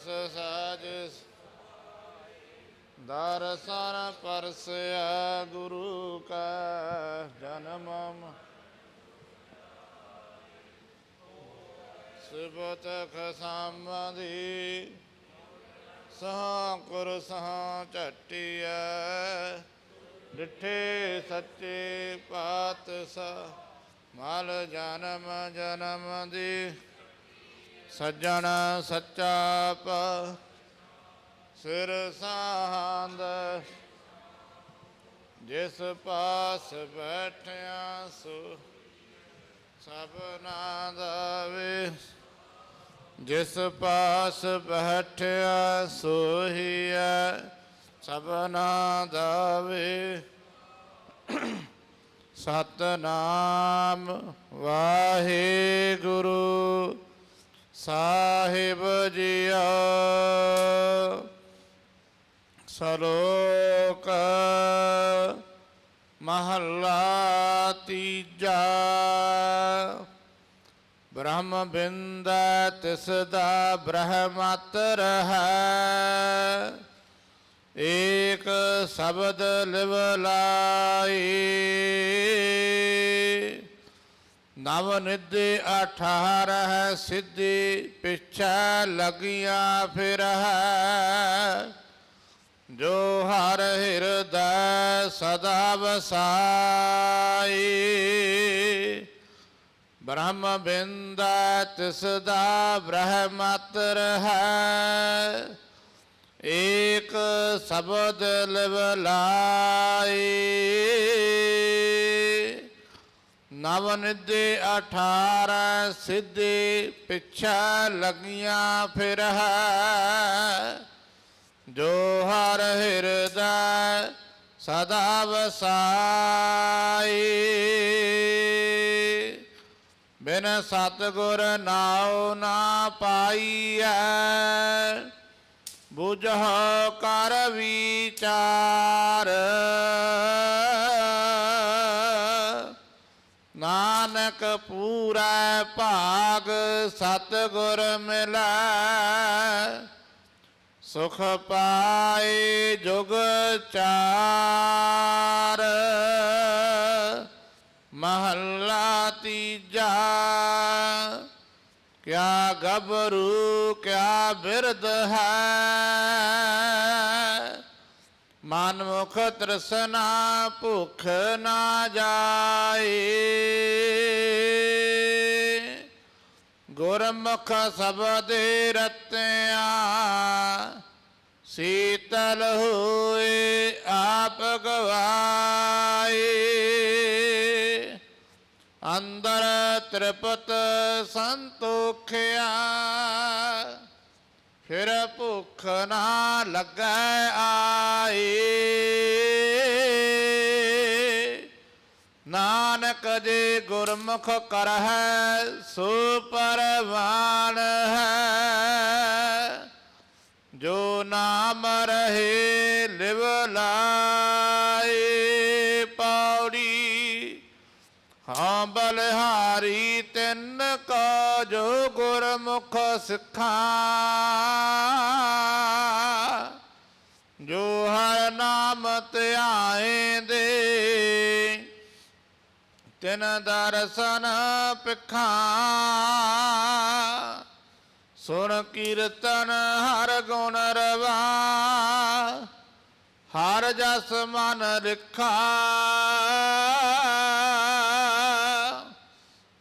ਸਾਜ ਦਰਸ਼ਨ ਪਰਸਿਆ ਗੁਰੂ ਕਾ ਜਨਮਮ ਸਿਬਤ ਖਸਮਦੀ ਸਹਾ ਕੁਰ ਸਹਾ ਝਟਿਆ ਡਿਠੇ ਸੱਚੇ ਪਾਤਸ਼ਾਹ ਮਲ ਜਨਮ ਜਨਮ ਦੀ ਸੱਜਣ ਸੱਚਾ ਪ ਸਿਰ ਸਾਹੰਦ ਜਿਸ ਪਾਸ ਬੈਠਿਆ ਸੋ ਸਭਨਾ ਦਾ ਵੇ ਜਿਸ ਪਾਸ ਬੈਠਿਆ ਸੋਹੀਐ ਸਭਨਾ ਦਾ ਵੇ ਸਤਨਾਮ ਵਾਹਿਗੁਰੂ। ਸਾਹਿਬ ਜੀਆ, ਸਲੋਕ ਮਹੱਲਾ ਤੀਜਾ। ਬ੍ਰਹਮ ਬਿੰਦ ਤਿਸ ਦਾ ਬ੍ਰਹਮਤਰ ਹੈ। ਏਕ ਸ਼ਬਦ ਲਿਵ ਲਾਈ। ਨਵ ਨਿਧੇ ਅਠਾਰਹ ਸਿੱਧੀ ਪਿਛਾ ਲਗੀਆਂ ਫਿਰ ਹੈ। ਜੋ ਹਰ ਹਿਰਦੈ ਸਦਾ ਵਸਾਈ, ਬ੍ਰਹਮ ਬਿੰਦ ਤਿਸ ਦਾ ਬ੍ਰਹਮਤਰ ਹੈ। ਏਕ ਸ਼ਬਦ ਲਿਵ ਲਾਈ। ਨਵ ਨਿਧੇ 18 ਸਿੱਧੇ ਪਿਛਾ ਲਗੀਆਂ ਫਿਰ ਹੈ। ਜੋ ਹਰ ਹਿਰਦਾ ਸਦਾ ਵਸਾਈ। ਬਿਨ ਸਤਗੁਰ ਨਾਉ ਨਾ ਪਾਈਐ। ਬੁਝਹੁ ਕਰ ਵਿਚਾਰ। ਪੂਰਾ ਭਾਗ ਸਤਗੁਰ ਮਿਲੈ। ਸੁਖ ਪਾਏ ਜੁਗ ਚਾਰ। ਮਹੱਲਾ ਤੀਜਾ। ਕਿਆ ਗਬਰੂ ਕਿਆ ਬਿਰਧ ਹੈ। ਮਨ ਮੁਖ ਤ੍ਰਸਨਾ ਭੁਖ ਨਾ ਜਾਏ। ਗੁਰਮੁਖ ਸਬਦੇ ਰਤਿਆ, ਸੀਤਲ ਹੋਏ ਆਪ ਗਵਾਏ। ਅੰਦਰ ਤ੍ਰਿਪਤ ਸੰਤੋਖਿਆ ਫਿਰ ਭੁੱਖ ਨਾ ਲੱਗੈ ਆਏ। ਨਾਨਕ ਜੇ ਗੁਰਮੁਖ ਕਰਹਿ ਸੋ ਪਰਵਾਨ ਹੈ। ਜੋ ਨਾਮ ਰਹੇ ਲਿਵ ਲਾਏ, ਪੌੜੀ ਹਾਂ ਬਲਿਹਾਰੀ ਤਿੰਨ ਕੋ ਜੋ ਗੁਰਮੁਖ ਸਿਖਾ। ਜੋ ਹਰ ਨਾਮ ਧਿਆਏ ਤਿਨ ਦਰਸ਼ਨ ਪਿਖਾ ਸੁਣ ਕੀਰਤਨ ਹਰ ਗੁਣ ਰਵਾ। ਹਰ ਜਸ ਮਨ ਰਿਖਾ।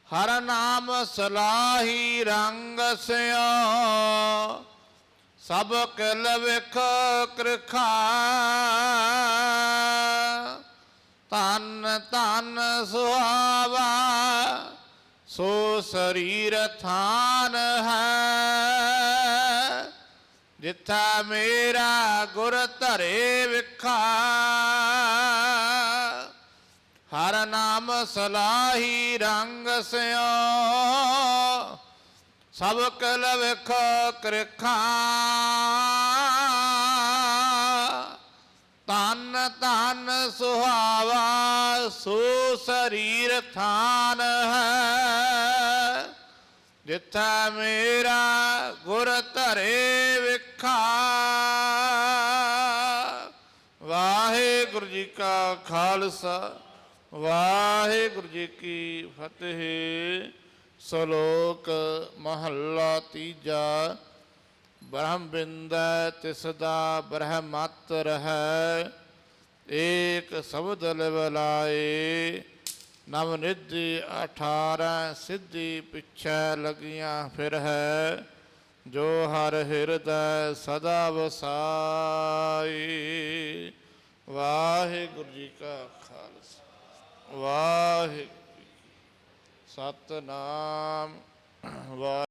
ਹਰ ਨਾਮ ਸਲਾਹੀ ਰੰਗ ਸਿਓ। ਸਭ ਕਿਲ ਵਿਖ ਕ੍ਰਿਖਾ। ਤਨ ਤਨ ਸੁਹਾਵਾ, ਸੋ ਸਰੀਰ ਥਾਨ ਹੈ। ਜਿੱਥਾ ਮੇਰਾ ਗੁਰ ਧਰੇ ਵਿਖਾ, ਹਰ ਨਾਮ ਸਲਾਹੀ ਰੰਗ ਸਿਓ। ਸਭ ਕਲ ਵਿਖ ਕ੍ਰਿਖਾ। ਤਨ ਤਨ ਸੁਹਾਵਾ, ਸੋ ਸਰੀਰ ਥਾਨ ਹੈ। ਜਿੱਥੈ ਮੇਰਾ ਗੁਰ ਧਰੇ ਵਿਖਾ। ਵਾਹਿਗੁਰੂ ਜੀ ਕਾ ਖਾਲਸਾ, ਵਾਹਿਗੁਰੂ ਜੀ ਕੀ ਫਤਿਹ। ਸ਼ਲੋਕ ਮਹੱਲਾ ਤੀਜਾ ਬ੍ਰਹਮ ਬਿੰਦੈ ਤਿਸ ਦਾ ਬ੍ਰਹਮਤ ਰਹੈ ਏਕ ਸ਼ਬਦ ਲਿਵਲਾਏ ਨਵ ਨਿਧੀ 18 ਸਿੱਧੀ ਪਿਛੈ ਲਗੀਆਂ ਫਿਰ ਹੈ ਜੋ ਹਰ ਹਿਰਦੈ ਸਦਾ ਵਸਾਈ। ਵਾਹਿਗੁਰੂ ਜੀ ਕਾ ਖਾਲਸਾ, ਵਾਹਿਗੁਰੂ ਜੀ ਸਤਨਾਮ, ਵਾਹਿ